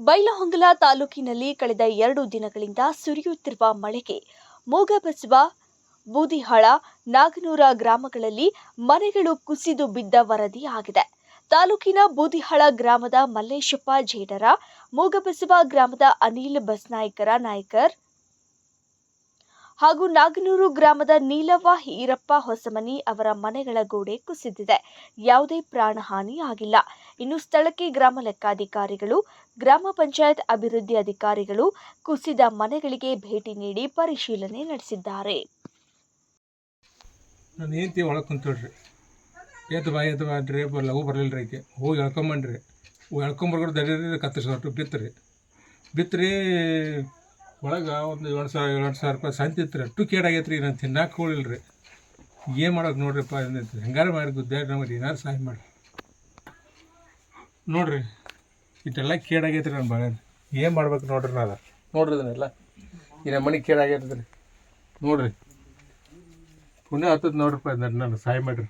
ಬೈಲಹೊಂಗಲ ತಾಲೂಕಿನಲ್ಲಿ ಕಳೆದ ಎರಡು ದಿನಗಳಿಂದ ಸುರಿಯುತ್ತಿರುವ ಮಳೆಗೆ ಮೂಗಬಸವ ಬೂದಿಹಾಳ, ನಾಗನೂರ ಗ್ರಾಮಗಳಲ್ಲಿ ಮನೆಗಳು ಕುಸಿದು ಬಿದ್ದ ವರದಿ ಆಗಿದೆ. ತಾಲೂಕಿನ ಬೂದಿಹಾಳ ಗ್ರಾಮದ ಮಲ್ಲೇಶಪ್ಪ ಜೇಡರ ಮೂಗಬಸವ ಗ್ರಾಮದ ಅನಿಲ್ ಬಸ್ನಾಯ್ಕರ ನಾಯ್ಕರ್ ಹಾಗೂ ನಾಗನೂರು ಗ್ರಾಮದ ನೀಲವ್ವ ಈರಪ್ಪ ಹೊಸಮನಿ ಅವರ ಮನೆಗಳ ಗೋಡೆ ಕುಸಿದಿದೆ. ಯಾವುದೇ ಪ್ರಾಣಹಾನಿ ಆಗಿಲ್ಲ. ಇನ್ನು ಸ್ಥಳಕ್ಕೆ ಗ್ರಾಮ ಲೆಕ್ಕಾಧಿಕಾರಿಗಳು, ಗ್ರಾಮ ಪಂಚಾಯತ್ ಅಭಿವೃದ್ಧಿ ಅಧಿಕಾರಿಗಳು ಕುಸಿದ ಮನೆಗಳಿಗೆ ಭೇಟಿ ನೀಡಿ ಪರಿಶೀಲನೆ ನಡೆಸಿದ್ದಾರೆ. ನಾನು ಹೋಗಿ ಕತ್ತರಿಸ್ಕೊಟ್ಟು ಬಿತ್ತರಿ. ಬಿತ್ತರಿ ಒಳಗೆ ಒಂದು ಏಳು ಸಾವಿರ ಏಳು ಸಾವಿರ ರೂಪಾಯಿ ಸಂತಿತ್ತು ರೀ ಅಷ್ಟು ಕೇಡಾಗೈತೆ ರೀ ನಾನು ತಿನ್ನಕ್ಕೆ ಹೋಗಿಲ್ಲ ರೀ ಏನು ಮಾಡೋಕೆ ನೋಡ್ರಿಪ್ಪ ಅಂದೈತಿ ಹೆಂಗಾರು ಮಾಡಿ ಗುದ್ದಾಡಿ ನಮಗೆ ಏನಾರು ಸಹಾಯ ಮಾಡಿ ನೋಡ್ರಿ, ಇಷ್ಟೆಲ್ಲ ಕೇಡಾಗೈತೆ ರೀ ನನ್ನ ಬಾಳೆ ಏನು ಮಾಡ್ಬೇಕು ನೋಡ್ರಿ ನಾನು. ನೋಡ್ರಿ ಅದನ್ನೆಲ್ಲ. ಈ ನಮ್ಮ ಮನೆ ಕೇಡಾಗೈತೆ ರೀ ನೋಡ್ರಿ. ಪುಣ್ಯ ಹತ್ತದ ನೋಡ್ರಿಪ್ಪ ನನ್ನ ಸಹಾಯ ಮಾಡಿರಿ.